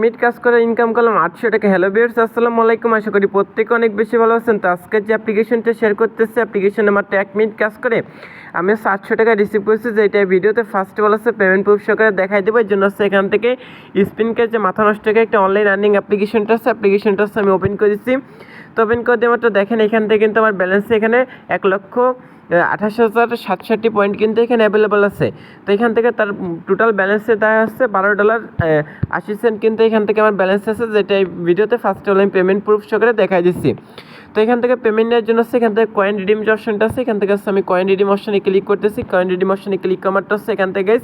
Minute কাজ করে income করলাম। আটশো টাকা হ্যালো বিয়ার্স আসসালামু আলাইকুম। আশা করি প্রত্যেকে অনেক বেশি ভালো আছেন। তো আজকের যে অ্যাপ্লিকেশনটা শেয়ার করতেছে অ্যাপ্লিকেশনে মাত্র এক মিনিট কাজ করে আমি সাতশো টাকা রিসিভ করছি যেটা ভিডিওতে ফার্স্ট অফ আছে পেমেন্ট প্রুফ সহকারে দেখাই দেবো। এর জন্য হচ্ছে এখান থেকে স্পিনকে যে মাথা নষ্ট একটা অনলাইন আর্নিং অ্যাপ্লিকেশনটা আছে অ্যাপ্লিকেশনটা হচ্ছে আমি ওপেন করে দিচ্ছি। তো ওপেন মাত্র দেখেন, এখান থেকে কিন্তু আমার ব্যালেন্স এখানে এক লক্ষ আঠাশ হাজার সাতষট্টি পয়েন্ট কিন্তু এখানে অ্যাভেলেবল আছে। তো এখান থেকে তার টোটাল ব্যালেন্সে দেখা হচ্ছে বারো ডলার আশি সেন্ট কিন্তু এখান থেকে আমার ব্যালেন্স আছে, যেটা এই ভিডিওতে ফার্স্ট অনলাইন পেমেন্ট প্রুফ সহকারে দেখাই দিচ্ছি। তো এখান থেকে পেমেন্ট নেওয়ার জন্য হচ্ছে এখান থেকে কয়েন রিডিম যে অপশনটা আছে, এখান থেকে আমি কয়েন রিডিম অপশনে ক্লিক করতেছি। কয়েন রিডিম অপশনে ক্লিক করারটা হচ্ছে এখান থেকে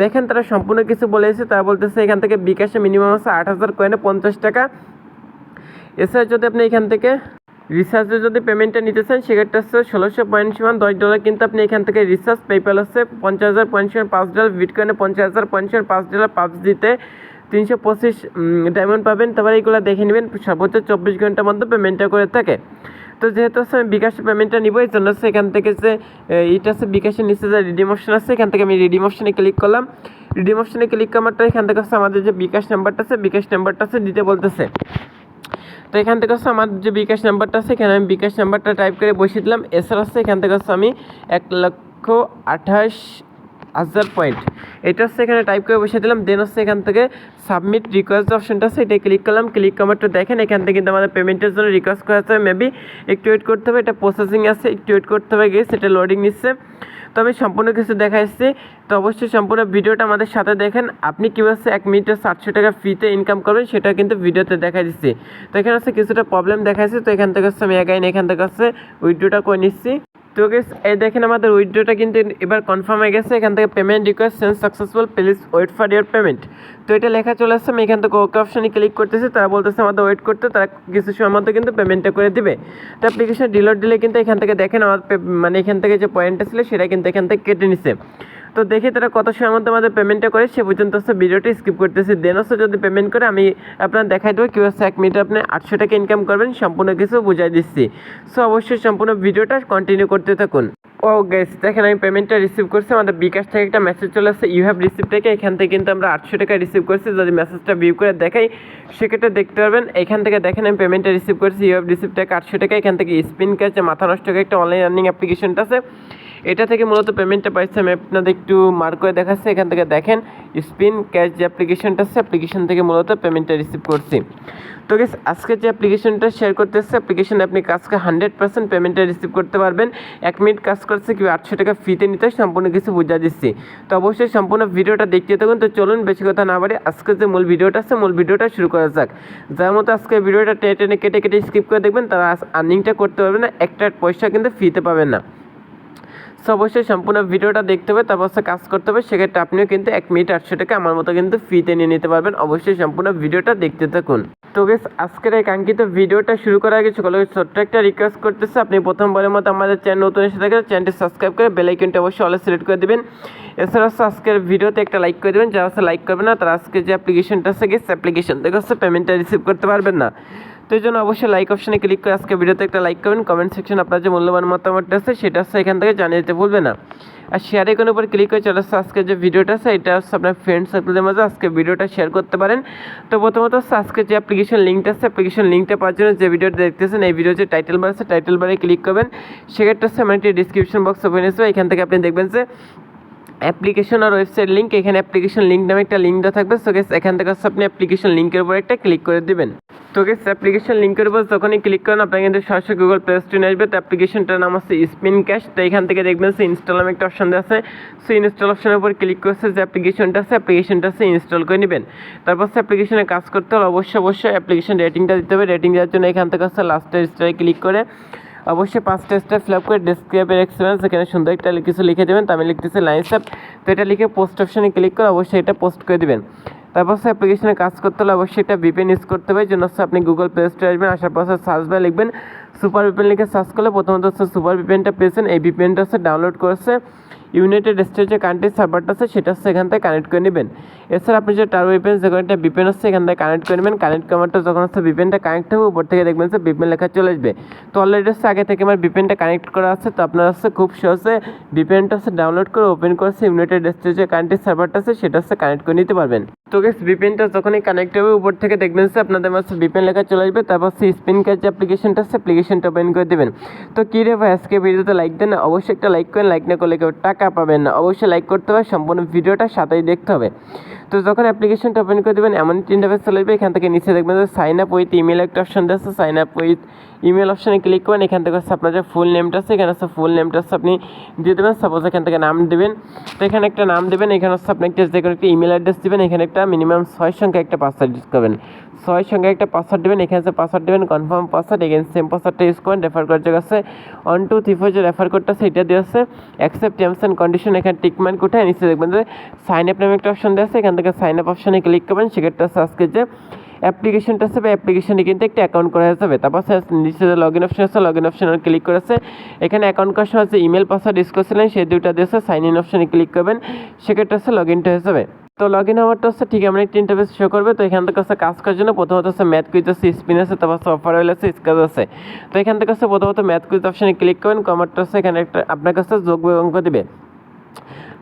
দেখেন তারা সম্পূর্ণ কিছু বলেছে, তারা বলতেছে এখান থেকে বিকাশে মিনিমাম আছে আট হাজার কয়েনে পঞ্চাশ টাকা। এছাড়া যদি আপনি এখান থেকে রিচার্জে যদি পেমেন্টটা নিতে চান, সেক্ষেত্রে হচ্ছে ষোলোশো পয়েন্ট সমান দশ ডলার কিন্তু আপনি এখান থেকে রিচার্জ পেপ্যাল হচ্ছে পঞ্চাশ হাজার পয়েন্ট সমান পাঁচ ডলার বিটকয়েনে পঞ্চাশ হাজার পয়েন্ট সমান পাঁচ ডলার পাঁচ দিতে তিনশো পঁচিশ ডায়মন্ড পাবেন। তারপরে এইগুলো দেখে নেবেন, সর্বোচ্চ চব্বিশ ঘণ্টার মধ্যে পেমেন্টটা করে থাকে। তো যেহেতু হচ্ছে আমি বিকাশে পেমেন্টটা নিবো এই জন্য হচ্ছে এখান থেকে যে এইটা হচ্ছে বিকাশের নিচে যে রিডিম অপশন আছে, এখান থেকে আমি রিডিম অপশনে ক্লিক করলাম। রিডিম অপশনে ক্লিক করারটা এখান থেকে হচ্ছে আমাদের যে বিকাশ নাম্বারটা আছে, বিকাশ নাম্বারটা আছে দিতে বলতেছে। তো এখান থেকে হচ্ছে আমার যে বিকাশ নাম্বারটা আছে, এখানে আমি বিকাশ নাম্বারটা টাইপ করে বসিয়ে দিলাম। এছাড়া হচ্ছে এখান থেকে হচ্ছে আমি এক লক্ষ আঠাশ হাজার পয়েন্ট এটা হচ্ছে এখানে টাইপ করে বসিয়ে দিলাম। দেন হচ্ছে এখান থেকে সাবমিট রিকোয়েস্ট অপশনটা আছে, এটা ক্লিক করলাম। ক্লিক করারটা দেখেন এখান থেকে কিন্তু আমাদের পেমেন্টের জন্য রিকোয়েস্ট করা আছে। মেবি একটু ওয়েট করতে হবে, এটা প্রসেসিং আছে, একটু ওয়েট করতে হবে গিয়ে সেটা লোডিং নিচ্ছে। তো আমি সম্পূর্ণ কিছু দেখা এসেছে। তো অবশ্যই সম্পূর্ণ ভিডিওটা আমাদের সাথে দেখেন। আপনি কীভাবে এক মিনিটে সাতশো টাকা ফ্রিতে ইনকাম করবেন, সেটা কিন্তু ভিডিওতে দেখা দিচ্ছে তো এখানে হচ্ছে কিছুটা প্রবলেম দেখাচ্ছি তো এখান থেকে হচ্ছে আমি এগাইন এখান থেকে হচ্ছে উইড্রোটা করে নিচ্ছি। তো গেস এই দেখেন আমাদের উইড্রোটা কিন্তু এবার কনফার্ম হয়ে গেছে। এখান থেকে payment request sent successful please wait for your payment তো এটা লেখা চলে আসছে, আমি এখান থেকে ওকে অপশানে ক্লিক করতেছি, তারা বলতেছে আমাদের ওয়েট করতে, তারা কিছু সময় মতো কিন্তু পেমেন্টটা করে দিবে। তো অ্যাপ্লিকেশন ডিলোড দিলে কিন্তু এখান থেকে দেখেন আমার মানে এখান থেকে যে পয়েন্টটা ছিল, সেটা কিন্তু এখান থেকে কেটে নিছে। তো দেখি তারা কত সময় মধ্যে আমাদের পেমেন্টটা করে, সে পর্যন্ত হচ্ছে ভিডিওটা স্কিপ করতেছি। দেন হচ্ছে যদি পেমেন্ট করে, আমি আপনার দেখাই দেবো কী হচ্ছে এক মিনিটে আপনি আটশো টাকা ইনকাম করবেন, সম্পূর্ণ কিছু বুঝাই দিচ্ছি। সো অবশ্যই সম্পূর্ণ ভিডিওটা কন্টিনিউ করতে থাকুন। ও গেস দেখেন আমি পেমেন্টটা রিসিভ করছি, আমাদের বিকাশ থেকে একটা মেসেজ চলে আসছে ইউ হ্যাভ রিসিভ থেকে এখান থেকে কিন্তু আমরা আটশো টাকা রিসিভ করছি, যদি মেসেজটা ভিউ করে দেখাই, সেক্ষেত্রে দেখতে পারবেন, এখান থেকে দেখেন আমি পেমেন্টটা রিসিভ করছি ইউ হ্যাভ রিসিভ টাকা, আটশো টাকা, এখান থেকে স্পিন ক্যাচ মাথা নষ্ট একটা অনলাইন আর্নিং অ্যাপ্লিকেশনটা আছে। এটা থেকে মূলত পেমেন্টটা পাইছি, আমি আপনাদের একটু মার্ক করে দেখাচ্ছি, এখান থেকে দেখেন, স্পিন ক্যাশ যে অ্যাপ্লিকেশনটা আছে অ্যাপ্লিকেশন থেকে মূলত পেমেন্টটা রিসিভ করছি। তো গেস আজকে যে অ্যাপ্লিকেশনটা শেয়ার করতে এসছে অ্যাপ্লিকেশনে আপনি কাজকে হান্ড্রেড পার্সেন্ট পেমেন্টটা রিসিভ করতে পারবেন। এক মিনিট কাজ করছে কি আটশো টাকা ফ্রিতে নিতে সম্পূর্ণ কিছু বুঝা দিচ্ছি। তো অবশ্যই সম্পূর্ণ ভিডিওটা দেখতে থাকুন, তো চলুন, বেশি কথা না বাড়ি, আজকে যে মূল ভিডিওটা আছে, মূল ভিডিওটা শুরু করা যাক। যার মতো আজকে ভিডিওটা টেনে টেনে কেটে কেটে স্কিপ করে দেখবেন, তারা আর্নিংটা করতে পারবে না, একটা পয়সা কিন্তু ফ্রিতে পাবেন না। সো অবশ্যই সম্পূর্ণ ভিডিওটা দেখতে হবে, তারপর হচ্ছে কাজ করতে হবে, সেক্ষেত্রে আপনিও কিন্তু এক মিনিট আটশো টাকা আমার মতো কিন্তু ফ্রিতে নিয়ে নিতে পারবেন। অবশ্যই সম্পূর্ণ ভিডিওটা দেখতে থাকুন। তো গেস আজকের এই কাঙ্ক্ষিত ভিডিওটা শুরু করার আগে সকলকে ছোট্ট একটা রিকোয়েস্ট করতেছে, আপনি প্রথমবারের মতো আমাদের চ্যানেল নতুন এসে থাকেন চ্যানেলটি সাবস্ক্রাইব করে বেল আইকনটি অবশ্যই অলে সিলেক্ট করে দেবেন। এছাড়া আজকের ভিডিওতে একটা লাইক করে দেবেন, যারা লাইক করবে না, তারা আজকে যে অ্যাপ্লিকেশনটা আছে গেস অ্যাপ্লিকেশন থেকে পেমেন্টটা রিসিভ করতে পারবেন না। তো এই জন্য অবশ্যই লাইক অপশনে ক্লিক করে আজকে ভিডিওতে একটা লাইক করবেন। কমেন্ট সেকশন আপনার যে মূল্যবান মতামতটা আছে, সেটা হচ্ছে এখান থেকে জানিয়ে দিতে ভুলবে না। আর শেয়ার আইকনের উপর ক্লিক করে চলে আসছে আজকে যে ভিডিওটা আছে, এটা হচ্ছে আপনার ফ্রেন্ড সার্কেলের মাঝে আজকে ভিডিওটা শেয়ার করতে পারেন। তো প্রথমত হচ্ছে আজকে যে অ্যাপ্লিকেশন লিঙ্কটা আছে অ্যাপ্লিকেশন লিঙ্কটা পাওয়ার জন্য যে ভিডিওটা দেখতেছেন, এই ভিডিও যে টাইটেল বার আছে টাইটেল বারে ক্লিক করবেন। সেক্ষেত্রে হচ্ছে আমার একটি ডিসক্রিপশন বক্স ওপেন হয়েছে। এখান থেকে আপনি দেখবেন যে অ্যাপ্লিকেশন আর ওয়েবসাইট লিঙ্ক এখানে অ্যাপ্লিকেশন লিঙ্ক নামে একটা লিঙ্ক দেওয়া থাকবে। সো গেস এখান থেকে হচ্ছে আপনি অ্যাপ্লিকেশন লিঙ্কের উপর একটা ক্লিক করে দিবেন। গেস অ্যাপ্লিকেশন লিঙ্কের উপর যখনই ক্লিক করেন, আপনার কিন্তু সরাসরি গুগল প্লে স্টোরে আসবে তো অ্যাপ্লিকেশনটার নাম হচ্ছে স্পিন ক্যাশ তো এখান থেকে দেখবেন সে ইনস্টল নামে একটা অপশন দেওয়া আছে। সো ইনস্টল অপশনের উপর ক্লিক করছে যে অ্যাপ্লিকেশনটা আছে অ্যাপ্লিকেশনটা আছে ইনস্টল করে নেবেন। তারপর সে অ্যাপ্লিকেশনে কাজ করতে হলে অবশ্যই অবশ্যই অ্যাপ্লিকেশন রেটিংটা দিতে হবে। রেটিং দেওয়ার জন্য এখান থেকে হচ্ছে লাস্টের স্টারে ক্লিক করে অবশ্যই পাঁচটা স্টার ফিল আপ করে ডিসক্রিপের এক্সপিরিয়েন্স এখানে সুন্দর একটা কিছু লিখে দেবেন, তো আমি লিখতেছি লাইন আপ তো এটা লিখে পোস্ট অপশানে ক্লিক করে অবশ্যই এটা পোস্ট করে দেবেন। তারপর সে অ্যাপ্লিকেশনে কাজ করতে হলে অবশ্যই এটা ভিপিএন ইউজ করতে হবে জন্য হচ্ছে আপনি গুগল প্লে স্টোরে আসবেন, আসার পর সার্চ বা লিখবেন। সুপার ভিপিএন লিখে সার্চ করলে প্রথমত হচ্ছে সুপার ভিপিএনটা পেয়েছেন, এই ভিপিএনটা হচ্ছে ডাউনলোড করেছে। ইউনাইটেড স্টেটসে কান্ট্রি সার্ভারটা আছে, সেটা হচ্ছে এখান থেকে কানেক্ট করে নেবেন। এছাড়া আপনি যে টার ভিপিএন যখন একটা ভিপিএন আছে, এখান থেকে কানেক্ট করে নেবেন। কানেক্ট করারটা যখন হচ্ছে ভিপিএনটা কানেক্ট হবে, উপর থেকে দেখবেন যে ভিপিএন লেখা চলে আসবে। তো অলরেডি হচ্ছে আগে থেকে আমার ভিপিএনটা কানেক্ট করা আছে। তো আপনার হচ্ছে খুব সহজে ভিপিএনটা হচ্ছে ডাউনলোড করে ওপেন করেছে ইউনাইটেড স্টেটসে কান্ট্রি সার্ভারটা আছে, সেটা হচ্ছে কানেক্ট করে নিতে পারবেন। তো গেস ভিপিএনটা যখনই কানেক্ট হবে, উপর থেকে দেখবেন যে আপনাদের হচ্ছে ভিপিএন লেখা চলে আসবে। তারপর হচ্ছে স্পিন কাজ যে অ্যাপ্লিকেশনটা আছে অ্যাপ্লিকেশনটা ওপেন করে দেবেন। তো কী রে ভাই, আজকে ভিডিওতে লাইক দেন অবশ্যই একটা লাইক করেন। লাইক না করলে কেউ টাকা পাবেন না। অবশ্যই লাইক করতে হবে সম্পূর্ণ ভিডিওটা সাথেই দেখতে হবে। তো যখন অ্যাপ্লিকেশনটা ওপেন করে দেবেন এমন তিনটা পেজ চলে আসবে। এখান থেকে নিচে দেখবেন যে সাইন আপ উইথ ইমেল একটা অপশন আছে সাইন আপ উইথ ইমেল অপশানে ক্লিক করেন এখান থেকে হচ্ছে আপনার যে ফুল নেমটা আছে, এখানে হচ্ছে ফুল নেমটা হচ্ছে আপনি দিয়ে দেবেন। সাপোজ এখান থেকে নাম দেবেন। তো এখানে একটা নাম দেবেন। এখানে হচ্ছে আপনি একটা যে কোনো একটা ইমেল অ্যাড্রেস দেবেন। এখানে একটা মিনিমাম ছয় সংখ্যা একটা পাসওয়ার্ড ইউজ করবেন। ছয় সংখ্যা একটা পাসওয়ার্ড দেবেন। এখানে হচ্ছে পাসওয়ার্ড দেবেন কনফার্ম পাসওয়ার্ড এখানে সেম পাসওয়ার্ডটা ইউজ করেন রেফার করার জায়গা আছে। ওয়ান টু থ্রি ফোর যে রেফার কোডটা সেটা দিয়ে আছে অ্যাকসেপ্ট টার্মস অ্যান্ড কন্ডিশন এখানে টিকমার্ক উঠে নিচে দেখবেন যে সাইন আপ নামে একটা অপশন দেওয়া আছে। এখান থেকে সাইন আপ অপশনে ক্লিক করবেন, সেক্ষেত্রে আছে আজকে যে অ্যাপ্লিকেশনটা আছে অ্যাপ্লিকেশনে কিন্তু একটা অ্যাকাউন্ট করা যাবে। তারপর নিচে যে লগ ইন অপশন আছে লগ ইন অপশনে ক্লিক করেছে। এখানে অ্যাকাউন্ট করার সময় আছে ইমেল পাসওয়ার্ড ইউজ করছিলেন, সেই দুইটা দিয়েছে সাইন ইন অপশনে ক্লিক করবেন, সেক্ষেত্রে হচ্ছে লগ ইনটা হয়ে যাবে। তো লগ ইন হওয়ারটা হচ্ছে ঠিক আমরা একটা ইন্টারফেস শো করবে। তো এখান থেকে হচ্ছে কাজ করার জন্য প্রথমত হচ্ছে ম্যাথ কুইজ আছে স্পিন আছে, তারপর হচ্ছে অফার অয়েল আছে স্কাজ আছে। তো এখান থেকে হচ্ছে প্রথমত ম্যাথ কুইজ অপশনে ক্লিক করবেন কমারটা হচ্ছে এখানে একটা আপনার কাছে যোগ অঙ্ক দিবে।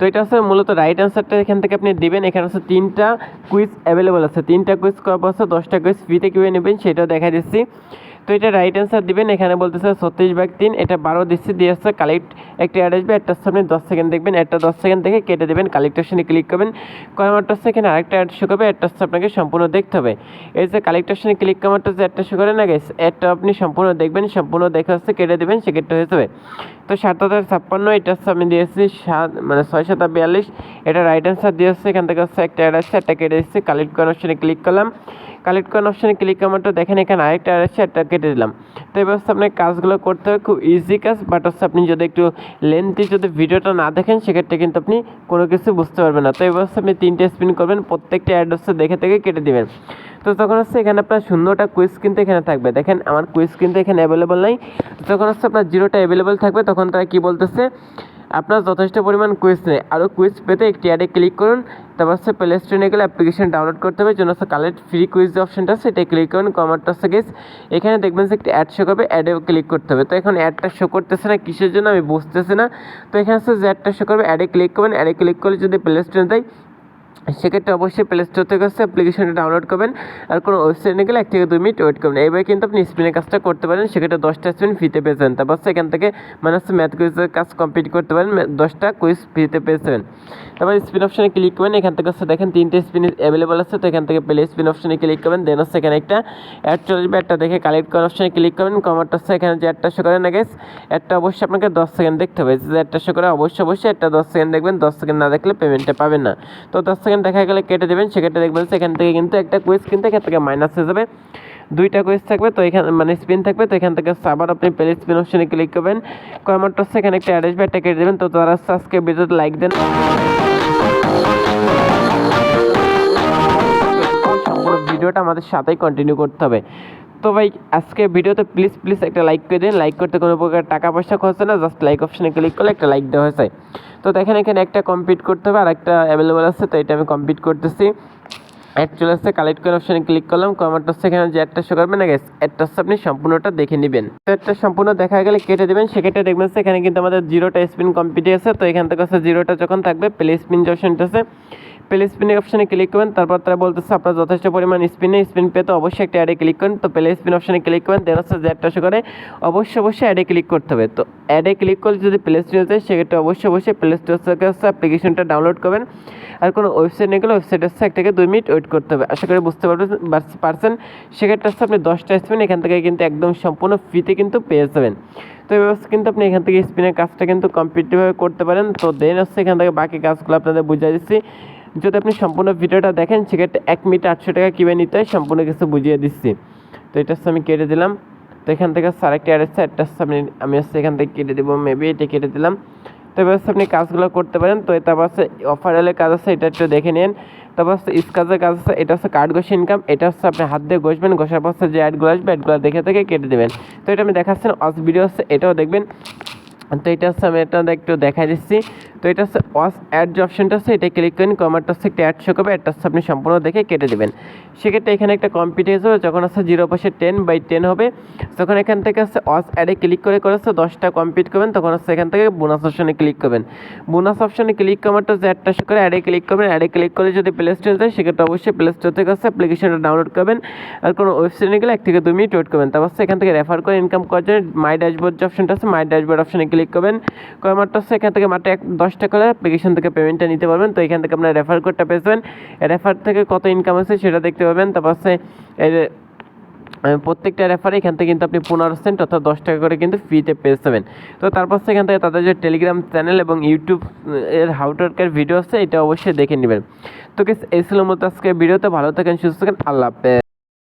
তো এটা হচ্ছে মূলত রাইট অ্যান্সারটা এখান থেকে আপনি দেবেন। এখানে হচ্ছে তিনটা কুইজ অ্যাভেলেবল আছে। তিনটা কুইজ করার পর দশটা কুইজ ফ্রিতে কীভাবে নেবেন সেটাও দেখা দিচ্ছি। তো এটা রাইট অ্যান্সার দিবেন। এখানে বলতেছে, ছত্রিশ ভাগ তিন, এটা বারো দিচ্ছি, দিয়ে আসছে কালেক্ট একটা অ্যাড আসবে একটা সামনে দশ সেকেন্ড দেখবেন, একটা দশ সেকেন্ড দেখে কেটে দেবেন কালেক্টেশনে ক্লিক করবেন। কমারটা হচ্ছে এখানে আরেকটা অ্যাড শো করবে একটা হচ্ছে আপনাকে সম্পূর্ণ দেখতে হবে। এই যে কালেক্টেশনে ক্লিক কমারটা যে অ্যাডটা শো করে না গেছে অ্যাডটা আপনি সম্পূর্ণ দেখবেন, সম্পূর্ণ দেখে হচ্ছে কেটে দেবেন, সেক্ষেত্রে হয়ে যাবে। তো সাত হাজার ছাপ্পান্ন এটা হচ্ছে আমি দিয়েছি সাত মানে ছয় সাত বিয়াল্লিশ, এটা রাইট অ্যান্সার দিয়ে দিয়েছে এখান থেকে হচ্ছে একটা অ্যাড আসছে, একটা কেটে দিচ্ছি কালেক্ট করার ক্লিক করলাম। কালেক্ট করার অপশানে ক্লিক করার দেখেন এখানে আরেকটা আসছে একটা কেটে দিলাম। তো এবার হচ্ছে আপনার কাজগুলো করতে হবে, খুব ইজি কাজ বাট হচ্ছে আপনি যদি একটু লেন্থি যদি ভিডিওটা না দেখেন, সেক্ষেত্রে কিন্তু আপনি কোনো কিছু বুঝতে পারবেন না। তো এবার হচ্ছে আপনি তিনটে স্পিন করবেন, প্রত্যেকটা অ্যাড হচ্ছে দেখে থেকে কেটে দেবেন। তো তখন হচ্ছে এখানে আপনার শূন্যটা কুইজ কিন্তু এখানে থাকবে। দেখেন আমার কুইজ কিন্তু এখানে অ্যাভেলেবল নাই। যখন হচ্ছে আপনার জিরোটা অ্যাভেলেবল থাকবে, তখন তারা কী বলতেছে? আপনার যথেষ্ট পরিমাণ কুইজ নেই। আরও কুইজ পেতে একটি অ্যাডে ক্লিক করুন। তারপর সে প্লে স্টোরে গেলে অ্যাপ্লিকেশন ডাউনলোড করতে হবে। জন্য কালেক্ট ফ্রি কুইজ যে অপশনটা সেটা ক্লিক করুন। কমারটা হচ্ছে গেস এখানে দেখবেন যে একটি অ্যাড শো করবে। অ্যাডে ক্লিক করতে হবে। তো এখন অ্যাডটা শো করতেছে না, কিসের জন্য আমি বুঝতেছি না। তো এখানে হচ্ছে যে অ্যাডটা শো করবে অ্যাডে ক্লিক করবেন। অ্যাডে ক্লিক করলে যদি প্লে স্টোরে দেয় সেক্ষেত্রে অবশ্যই প্লে স্টোর থেকে হচ্ছে অ্যাপ্লিকেশনটা ডাউনলোড করবেন আর কোনো ওয়েবসাইটে গেলে এক থেকে দুই মিনিট ওয়েট করবেন। এইভাবে কিন্তু আপনি স্পিনের কাজটা করতে পারেন, সেক্ষেত্রে দশটা স্পিন ফ্রিতে পেয়ে যাবেন। তারপর সেখান থেকে মানে হচ্ছে ম্যাথ কুইজের কাজ কমপ্লিট করতে পারেন দশটা কুইজ ফ্রিতে পেয়ে যাবেন। তারপর স্পিন অপশানে ক্লিক করবেন, এখান থেকে হচ্ছে দেখেন তিনটে স্পিন অ্যাভেলেবল আছে, তো এখান থেকে প্লে স্পিন অপশানে ক্লিক করবেন দেন হচ্ছে এখানে একটা অ্যাড চলে আসবে একটা দেখে কালেক্ট করার অপশানে ক্লিক করবেন কমারটা হচ্ছে এখানে যে অ্যাডটা শো করে না গেছে একটা অবশ্যই আপনাকে দশ সেকেন্ড দেখতে হবে। যে অ্যাডটা শো করে, অবশ্যই অবশ্যই একটা দশ সেকেন্ড দেখবেন, দশ সেকেন্ড না দেখলে পেমেন্টটা পাবেন না। তো দশ সেকেন্ড দেখা গেলে কেটে দেবেন, সেক্ষেত্রে দেখবেন সেখান থেকে কিন্তু একটা কুইজ কিন্তু এখান থেকে মাইনাস হয়ে যাবে। দুইটা কুইজ থাকবে, তো এখানে মানে স্পিন থাকবে, তো এখান থেকে আবার আপনি প্লে স্পিন অপশনে ক্লিক করবেন। হচ্ছে এখানে একটা অ্যাড আসবে একটা কেটে দেবেন, তো তারা আজকে ভিডিওতে লাইক দেন। ভিডিওটা আমাদের সাথেই কন্টিনিউ করতে হবে। তো ভাই আজকে ভিডিওতে প্লিজ প্লিজ একটা লাইক করে দিন। লাইক করতে কোনো প্রকার টাকা পয়সা খরচ না জাস্ট লাইক অপশনে ক্লিক করলে একটা লাইক দেওয়া হয়েছে। তো দেখেন এখানে একটা কমপ্লিট করতে হবে আর একটা অ্যাভেলেবল আছে, তো এটা আমি কমপ্লিট করতেছি। অ্যাড চলে আসছে কালেক্ট করে অপশনে ক্লিক করলাম কমার্ট হচ্ছে এখানে যে একটা শো করবেন, না একটা হচ্ছে আপনি সম্পূর্ণটা দেখে নেবেন। তো একটা সম্পূর্ণ দেখা গেলে কেটে দেবেন, সেক্ষেত্রে দেখবেন এখানে কিন্তু আমাদের জিরোটা স্পিন কমপ্লিট আছে তো এখান থেকে হচ্ছে জিরোটা যখন থাকবে প্লে স্পিন যে অপশনটা আছে প্লে স্পিনের অপশনে ক্লিক করবেন, তারপর তারা বলতেছে আপনার যথেষ্ট পরিমাণ স্পিনে স্পিন পেতে অবশ্যই একটা অ্যাডে ক্লিক করুন। তো প্লে স্পিন অপশনে ক্লিক করবেন দেন হচ্ছে শো করে, অবশ্যই অবশ্যই অ্যাডে ক্লিক করতে হবে। তো অ্যাডে ক্লিক করলে যদি প্লে স্টোরে যায়, সেক্ষেত্রে অবশ্যই অবশ্যই প্লে স্টোর থেকে হচ্ছে অ্যাপ্লিকেশনটা ডাউনলোড করবেন। আর কোনো ওয়েবসাইট নিয়ে গেলে ওয়েবসাইট হচ্ছে এক থেকে দুই মিনিট ওয়েট করতে হবে। আশা করি বুঝতে পারবেন পারছেন। সেক্ষেত্রে হচ্ছে আপনি দশটা স্পিন এখান থেকে কিন্তু একদম সম্পূর্ণ ফ্রিতে কিন্তু পেয়ে যাবেন। তো ব্যবস্থা কিন্তু আপনি এখান থেকে স্পিনের কাজটা কিন্তু কমপ্লিটভাবে করতে পারেন। তো দেন হচ্ছে এখান থেকে বাকি কাজগুলো আপনাদের বুঝিয়ে দিচ্ছি। যদি আপনি সম্পূর্ণ ভিডিওটা দেখেন, সেক্ষেত্রে এক মিনিট আটশো টাকা কীভাবে নিতে হয়, সম্পূর্ণ কিছু বুঝিয়ে দিচ্ছি। তো এটা আমি কেটে দিলাম। তো এখান থেকে স্যার একটা অ্যাড একটা হচ্ছে আপনি আমি হচ্ছে এখান থেকে কেটে দেবো মেবি এটা কেটে দিলাম। তো এবার আপনি কাজগুলো করতে পারেন। তো তারপর হচ্ছে অফারেলের কাজ আছে, এটা একটু দেখে নিন। তারপর হচ্ছে স্কাজের কাজ আছে, এটা হচ্ছে কার্ড ঘষে ইনকাম এটা হচ্ছে আপনি হাত দিয়ে ঘষবেন, ঘষার পর যে অ্যাডগুলো আসবে অ্যাডগুলো দেখে থেকে কেটে দেবেন। তো এটা আমি দেখাচ্ছেন অস ভিডিও হচ্ছে এটাও দেখবেন। তো এটা হচ্ছে আমি এটা একটু দেখা দিচ্ছি। তো এটা হচ্ছে ওয়াস অ্যাড যে অপশনটা আছে, এটা ক্লিক করেন কমারটা হচ্ছে একটা অ্যাড শো করবে অ্যাডটা হচ্ছে আপনি সম্পূর্ণ দেখে কেটে দেবেন। সেক্ষেত্রে এখানে একটা কম্পিউটার হবে যখন হচ্ছে জিরো পাশে টেন বাই টেন হবে, তখন এখান থেকে হচ্ছে ওয়াস অ্যাডে ক্লিক করে করে হচ্ছে দশটা কমপ্লিট করবেন, তখন হচ্ছে এখান থেকে বোনাস অপশানে ক্লিক করবেন। বোনাস অপশানে ক্লিক করারটা যে অ্যাডটা শো করে অ্যাডে ক্লিক করবেন অ্যাডে ক্লিক করে যদি প্লে স্টোরে যায়, সেক্ষেত্রে অবশ্যই প্লে স্টোর থেকে হচ্ছে অ্যাপ্লিকেশনটা ডাউনলোড করবেন, আর কোনো ওয়েবসাইটে গেলে এক থেকে দুই মিনিট ওয়েট করবেন। তারপর হচ্ছে এখান থেকে রেফার করে ইনকাম করার জন্য মাই ড্যাশবোর্ড যে অপশনটা আছে মাই ড্যাশবোর্ড অপশনে ক্লিক করবেন। মাত্র হচ্ছে এখান থেকে মাত্র এক দশ টাকা করে অ্যাপ্লিকেশন থেকে পেমেন্টটা নিতে পারবেন। তো এখান থেকে আপনার রেফার কোডটা পেয়ে যাবেন। রেফার থেকে কত ইনকাম আছে সেটা দেখতে পাবেন। তারপর এর প্রত্যেকটা রেফারে এখান থেকে কিন্তু আপনি পনেরো সেন্ট অর্থাৎ দশ টাকা করে কিন্তু ফ্রিতে পেয়ে যাবেন। তো তারপর এখান থেকে তাদের যে টেলিগ্রাম চ্যানেল এবং ইউটিউব এর হাউটারকের ভিডিও আছে, এটা অবশ্যই দেখে নেবেন। তো এই ছিল মতো আজকে ভিডিওতে ভালো থাকেন, সুস্থ থাকেন। আল্লাহ হাফেজ।